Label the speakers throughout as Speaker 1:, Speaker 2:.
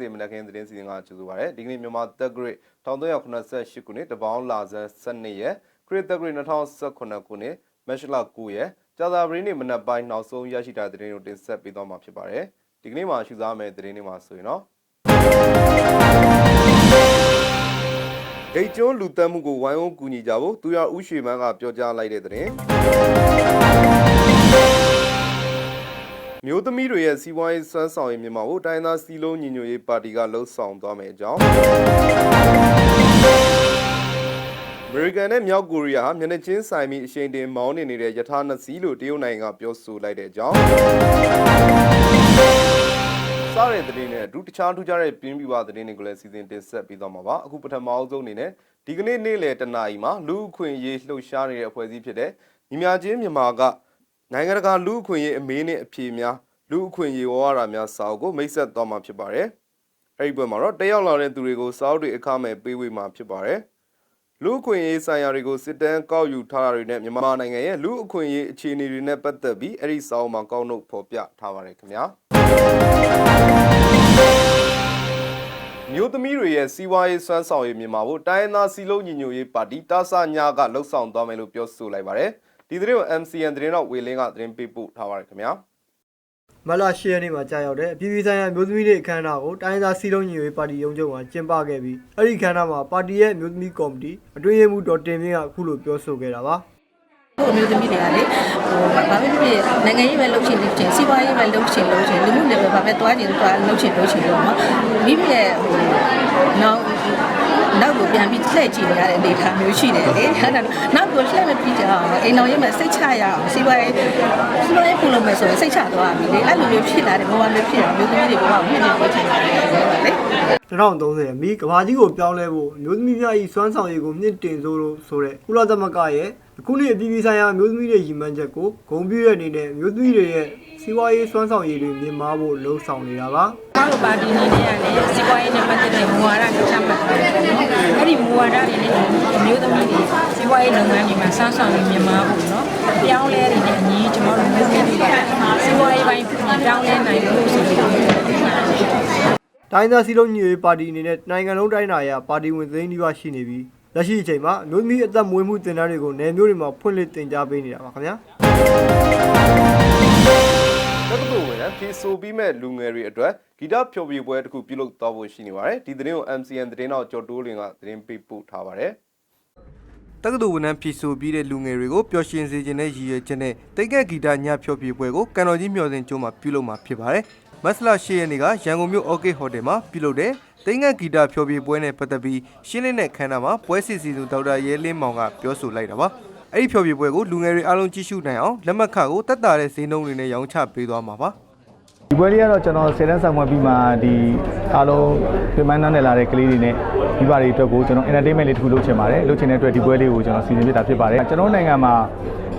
Speaker 1: နေ့စဉ်မနက်ခင်းသတင်းစီစဉ်ကကြိုဆိုပါရစေဒီကနေ့မြန်မာတက်ဂရစ်1388ခုနှစ်တပေါင်းလာဇန်12ရက်ခရစ်တက်ဂရစ်2018ခုနှစ်မက်ရှလ9ရက်ကြာသပတေးနေ့မနက်ပိုင်းနောက်ဆုံးရရှိတဲ့သတင်းကိုတင်ဆက်ပေးသွားမှာဖြစ်ပါတယ်ဒီကနေ့မှာရှုစားမယ့်သတင်းတွေမှာဆိုရင်တော့ဒိတ်ကျွန်းလူတက်မှုကိုဝိုင်းဝန်းကူညီကြဖို့သူရဦးရွှေမန်းကပြောကြားလိုက်တဲ့သတင်း မျိုးသမီးတွေရဲ့စီးပွားရေးစွမ်းဆောင်ရည်မြန်မာကိုတိုင်းသားစီလုံးညီညွတ်ရေးပါတီကလှုပ်ဆောင်သွားမယ်အကြောင်းအမေရိကန်နဲ့မြောက်ကိုရီးယားဟာမျက်နှာချင်းဆိုင်ပြီးအရှိန်တင်မောင်းနေနေတဲ့ယထာနှစ်စီးလို့တရုတ်နိုင်ငံကပြောဆိုလိုက်တဲ့အကြောင်းစားတဲ့သတင်းနဲ့အတူတခြားထူးခြားတဲ့ပြင်းပြပသတင်းတွေကိုလည်းစီစဉ်တင်ဆက်ပေးသွားမှာပါအခုပထမအဆုံးအနေနဲ့ဒီကနေ့နေ့လယ်တနာရီမှာလူအခွင့်အရေးလှုပ်ရှားနေတဲ့အဖွဲ့အစည်းဖြစ်တဲ့ညီမြချင်းမြန်မာက နိုင်ငံတကာလူအခွင့်အရေးအမေးနဲ့အဖြေများလူအခွင့်အရေးဝါဒများစာအုပ်ကိုမိတ်ဆက်သွားမှာဖြစ်ပါတယ်အဲ့ဒီဘက်မှာတော့တက်ရောက်လာတဲ့သူတွေကိုစာအုပ်တွေအခမဲ့ပေးဝေမှာဖြစ်ပါတယ်လူအခွင့်အရေးဆိုင်ရာတွေကိုစစ်တမ်းကောက်ယူထားတာတွေနဲ့မြန်မာနိုင်ငံရဲ့လူအခွင့်အရေးအခြေအနေတွေနဲ့ပတ်သက်ပြီးအဲ့ဒီစာအုပ်မှာကောက်နှုတ်ဖော်ပြထားပါတယ်ခင်ဗျာမျိုးသမီးတွေရဲ့စီးပွားရေးစွမ်းဆောင်ရည်မြန်မာဖို့တိုင်းရင်းသားစီလုံးညီညွတ်ရေးပါတီတာဆာညာကလှုပ်ဆောင်သွားမယ်လို့ပြောဆိုလိုက်ပါတယ် ဒီသတင်းကို MCN သတင်းတော့ဝေလင်းကသတင်းပေးပို့ထားပါတယ်ခင်ဗျာ
Speaker 2: မတ်လ10ရက်နေ့မှာကြာရောက်တဲ့အပြည်ပြည်ဆိုင်ရာမျိုးသမီးတွေအခမ်းအနားကိုတိုင်းဒေသစီလုံးညီညွတ်ရေးပါတီရုံးချုပ်မှာကျင်းပခဲ့ပြီးအဲ့ဒီအခမ်းအနားမှာပါတီရဲ့မျိုးသမီးကော်မတီအတွင်းရေးမှူးဒေါ်တင်မြင့်ကအခုလိုပြောဆိုခဲ့တာပါ
Speaker 3: ဟိုအမျိုးသမီးတွေကလေဟိုဘာဖြစ်ဖြစ်နိုင်ငံရေးပဲလုပ်ချင်လုပ်ချင်စီးပွားရေးပဲလုပ်ချင်လုပ်ချင်လူမှုလည်းပဲဘာပဲတွားချင်တွားလုပ်ချင်လုပ်ချင်လို့နော်မိမိရဲ့ဟိုနောက် နောက်ကိုပြန်ပြီးလှည့်ကြည့်နေရတဲ့အနေအထားမျိုးရှိတယ်လေအဲ့ဒါနောက်ကိုလှည့်မပြီးကြအောင်အိမ်တော်ရေးမှာစိတ်ချရအောင်စီးပွားရေးစီးပွားရေးပြုလုပ်မယ်ဆိုရင်စိတ်ချသွားပြီလေအဲ့လိုမျိုးဖြစ်လာတဲ့ဘဝမျိုးဖြစ်အောင်မျိုးသမီးတွေဘဝကိုမြင့်မြတ်ပေးချင်တယ်လေ
Speaker 2: 2030မိကဘာကြီးကိုပြောင်းလဲဖို့မျိုးသမီးများ၏စွမ်းဆောင်ရည်ကိုမြင့်တင်ဆိုလို့ဆိုတဲ့ကုလသမဂ္ဂရဲ့အခုနှစ်အပြည်ပြည်ဆိုင်ရာမျိုးသမီးတွေရည်မှန်းချက်ကိုဂုဏ်ပြုတဲ့အနေနဲ့မျိုးသမီးတွေရဲ့စီးပွားရေးစွမ်းဆောင်ရည်တွေမြင့်မားဖို့လှုံ့ဆော်နေတာပါ
Speaker 4: ကျမတို့ပါတီအနေနဲ့ကလည်းစီးပွားရေးနဲ့ပတ်သက်တဲ့မူဝါဒတွေချမှတ်ထားတယ်ပေါ့နော်။အဲ့ဒီမူ ဝါဒတွေနဲ့အမျိုးသမီးတွေစီးပွားရေးလုပ်ငန်းတွေမှာစမ်းဆောင်နေမြန်မာပေါ့နော်။ပြောင်းလဲတွေနဲ့အညီကျမတို့မျိုးသမီးတွေကစီးပွားရေးပိုင်းပြောင်းလဲနိုင်လို့ဆိုပြီးတော့ပြောပါတယ်။
Speaker 2: တိုင်းဒေသစီလုံးညီညွတ်ရေးပါတီအနေနဲ့နိုင်ငံလုံးတိုင်းနာရပါတီဝင်သိန်းနီးပါးရှိနေပြီးလက်ရှိအချိန်မှာအမျိုးသမီးအသက်မွေးမှုတင်တန်းတွေကိုနယ်မျိုးတွေမှာဖွင့်လှစ်တင်ကြားပေးနေတာပါခင်ဗျာ
Speaker 1: တက္ကသိုလ် ဝင်တဲ့ဖြေဆိုပြီးမဲ့လူငယ်တွေအတွက်ဂီတဖျော်ဖြေပွဲတစ်ခုပြုလုပ်သွားဖို့ရှိနေပါတယ်ဒီသတင်းကို MCN သတင်းတော့ကျော်တိုးလင်ကသတင်းပေးပို့ထားပါတယ်တက္ကသိုလ်ဝန်ထမ်းဖြည့်ဆို့ပြီးတဲ့လူငယ်တွေကိုပျော်ရွှင်စေခြင်းနဲ့ရည်ရွယ်ချက်နဲ့တိတ်ကက်ဂီတညဖျော်ဖြေပွဲကိုကန်တော်ကြီးမျှော်စင်ကျွန်းမှာပြုလုပ်မှာဖြစ်ပါတယ်။မတ်လ10ရက်နေ့ကရန်ကုန်မြို့ OK Hotel မှာပြုလုပ်တဲ့တိတ်ကက်ဂီတဖျော်ဖြေပွဲနဲ့ပတ်သက်ပြီးရှင်းလင်းတဲ့ခမ်းနားမှာပွဲစီစီသူဒေါက်တာရဲလင်းမောင်ကပြောဆိုလိုက်တာပါ။အဲ့ဒီဖျော်ဖြေပွဲကိုလူငယ်တွေအားလုံးကြည့်ရှုနိုင်အောင်လက်မှတ်ခကိုတက်တာတဲ့ဈေးနှုန်းတွေနဲ့ရောင်းချပေးသွားမှာပါ။
Speaker 5: ဒီပွဲလေးကတော့ကျွန်တော်ဆယ်တန်းဆောင်မှပြီးမှဒီအားလုံးပြန်မနှမ်းနဲ့လာတဲ့ကလေးတွေနဲ့ဒီပါတွေအတွက်ကိုကျွန်တော် entertainment လေးတစ်ခုလုပ်ချင်ပါတယ်လုပ်ချင်တဲ့အတွက်ဒီပွဲလေးကိုကျွန်တော်စီစဉ်ပြတာဖြစ်ပါတယ်ကျွန်တော်နိုင်ငံမှာ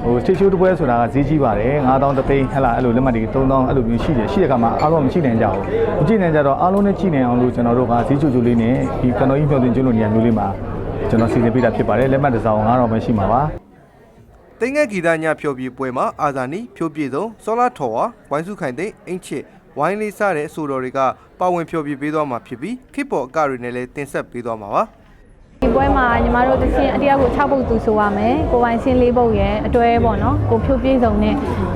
Speaker 5: ဟို stage show တစ်ပွဲဆိုတာကဈေးကြီးပါတယ်9000တသိန်းဟဲ့လားအဲ့လိုလက်မှတ်တွေ3000အဲ့လိုမျိုးရှိတယ်ရှိတဲ့အခါမှာအားလုံးမရှိနိုင်ကြဘူးမကြည့်နိုင်ကြတော့အားလုံးနဲ့ကြည့်နိုင်အောင်လို့ကျွန်တော်တို့ကဈေးချိုချိုလေးနဲ့ဒီကနော်ကြီးပြောင်းတင်ကျွန်းလိုနေရာမျိုးလေးမှာကျွန်တော်စီစဉ်ပြတာဖြစ်ပါတယ်လက်မှတ်တစ်စောင်9000ပဲရှိမှာပါ
Speaker 1: တင်ငယ်ဂီတညဖျော်ဖြေပွဲမှာအာဇာနီဖြိုးပြည့်စုံစောလာထော်ဝါဝိုင်းစုခိုင်သိန်းအင်ချစ်ဝိုင်းလေးစတဲ့အဆိုတော်တွေကပါဝင်ဖျော်ဖြေပေးသွားမှာဖြစ်ပြီးခိပေါ်အကတွေနဲ့လည်းတင်ဆက်ပေးသွားမှာပါ
Speaker 6: ဒီပွဲမှာညီမတို့တစ်ချင်းအတရားကို6ပုတ်သူဆိုရမယ်ကိုပိုင်ချင်း၄ပုတ်ရယ်အတွဲပေါ့နော်ကိုဖြိုးပြေးစုံနဲ့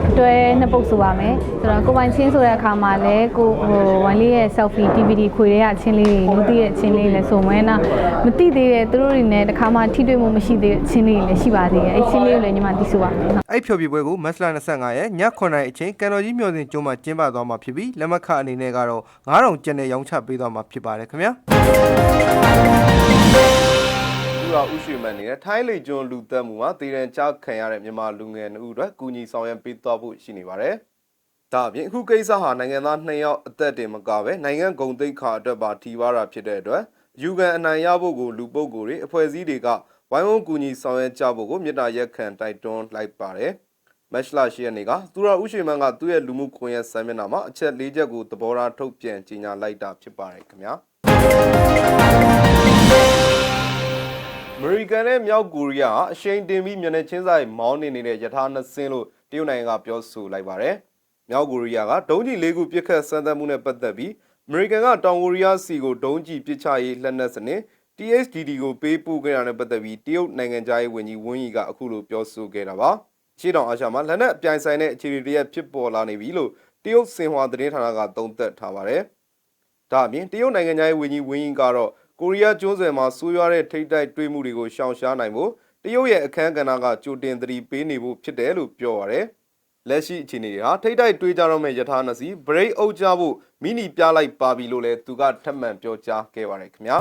Speaker 6: အတွဲ2ပုတ်ဆိုရမယ်ဆိုတော့ကိုပိုင်ချင်းဆိုတဲ့အခါမှာလည်းကိုဟိုဝမ်လေးရဲ့ selfie DVD ခွေတွေကအချင်းလေးတွေမသိတဲ့အချင်းလေးလည်းဆိုမဲနာမသိသေးတဲ့သူတို့တွေနဲ့တစ်ခါမှထိတွေ့မှုမရှိသေးတဲ့အချင်းလေးတွေလည်းရှိပါသေးတယ်အဲ့ချင်းလေးကိုလည်းညီမသိဆိုပါမယ်
Speaker 1: အဲ့ဖျော်ဖြေပွဲကိုမတ်လ25ရက်ည9:00နာရီအချိန်ကန်တော်ကြီးမျှော်စင်ကျွန်းမှာကျင်းပသွားမှာဖြစ်ပြီးလက်မှတ်ခအနေနဲ့ကတော့9000ကျပ်နဲ့ရောင်းချပေးသွားမှာဖြစ်ပါတယ်ခင်ဗျာ သူကဥရှိမန်နေတဲ့ထိုင်းလေကျွန်းလူသက်မှုမှာတည်ရန်ချခံရတဲ့မြန်မာလူငယ်2ဦးအတွက်ကူညီဆောင်ရွက်ပေးသွားဖို့ရှိနေပါတယ်။ဒါအပြင်အခုကိစ္စဟာနိုင်ငံသား2ယောက်အသက်တင်မကပဲနိုင်ငံဂုံတိတ်ခါအတွက်ပါထိပါတာဖြစ်တဲ့အတွက်ယူကန်အနိုင်ရဖို့ကိုလူပုဂ္ဂိုလ်တွေအဖွဲ့အစည်းတွေကဝိုင်းဝန်းကူညီဆောင်ရွက်ကြဖို့ကိုမြစ်တာရက်ခံတိုက်တွန်းလိုက်ပါတယ်။မက်ရှလာရှိရနေကသူရဥရှိမန်ကသူ့ရဲ့လူမှုကွန်ရက်စာမျက်နှာမှာအချက်၄ချက်ကိုသဘောထားထုတ်ပြန်ကြေညာလိုက်တာဖြစ်ပါတယ်ခင်ဗျာ။အ မေရိကန်နဲ့မြောက်ကိုရီးယားဟာအရှိန်တင်ပြီးမျက်နှာချင်းဆိုင်မောင်းနေနေတဲ့ယထာနှစ်စင်းလို့တရုတ်နိုင်ငံကပြောဆိုလိုက်ပါတယ်။မြောက်ကိုရီးယားကဒုံးကျည်လေးခုပစ်ခတ်စမ်းသပ်မှုနဲ့ပတ်သက်ပြီးအမေရိကန်ကတောင်ကိုရီးယားစီကိုဒုံးကျည်ပစ်ချရေးလက်နက်စနစ် THDD ကိုပေးပို့ခဲ့တာနဲ့ပတ်သက်ပြီးတရုတ်နိုင်ငံသားရေးဝန်ကြီးဝင်းရီကအခုလိုပြောဆိုခဲ့တာပါရှေ့တောင်အာရှမှာလက်နက်အပြိုင်ဆိုင်တဲ့အခြေအနေတွေဖြစ်ပေါ်လာနေပြီလို့တရုတ်စင်ဟွာသတင်းဌာနကသုံးသပ်ထားပါတယ်။ဒါအပြင်တရုတ်နိုင်ငံသားရေးဝန်ကြီးဝင်းရီကတော့ ကိုရီးယားကျွန်းဆွယ်မှာဆိုးရွားတဲ့ထိတ်တိုက်တွေးမှုတွေကိုရှောင်ရှားနိုင်ဖို့တရုတ်ရဲ့အခမ်းကဏ္ဍကကြိုတင်သတိပေးနေဖို့ဖြစ်တယ်လို့ပြောပါရယ်။လက်ရှိအခြေအနေတွေဟာထိတ်တိုက်တွေးကြတော့မဲ့ယထာနစီဘရိတ်အုပ်ကြဖို့မိနီပြလိုက်ပါပြီလို့လည်းသူကထပ်မံပြောကြားခဲ့ပါတယ်ခင်ဗျာ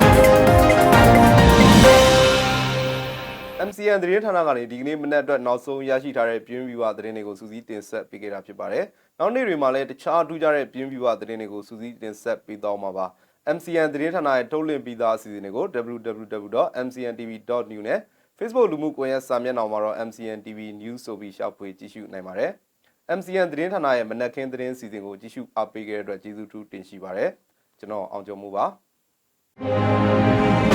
Speaker 1: MCN သတင်းဌာနကနေဒီကနေ့မနက်အတွက်နောက်ဆုံးရရှိထားတဲ့ပြင်းပြူဝသတင်းတွေကိုစူးစီးတင်ဆက်ပေးခဲ့တာဖြစ်ပါတယ်။နောက်နေ့တွေမှာလည်းတခြားထူးခြားတဲ့ပြင်းပြူဝသတင်းတွေကိုစူးစီးတင်ဆက်ပေးသွားမှာပါ။ MCN သတင်းဌာနရဲ့ထုတ်လွှင့်ပြီးသားအစီအစဉ်တွေကို www.mcntv.new နဲ့ Facebook လူမှုကွန်ရက်စာမျက်နှာမှာတော့ MCN TV News ဆိုပြီးရှောက်ဖွေကြည့်ရှုနိုင်ပါတယ်။ MCN သတင်းဌာနရဲ့မနက်ခင်းသတင်းစီစဉ်ကိုကြည့်ရှုအားပေးခဲ့တဲ့အတွက်ကျေးဇူးထူးတင်ရှိပါတယ်။ကျွန်တော်အောင်ကျော်မိုးပါ။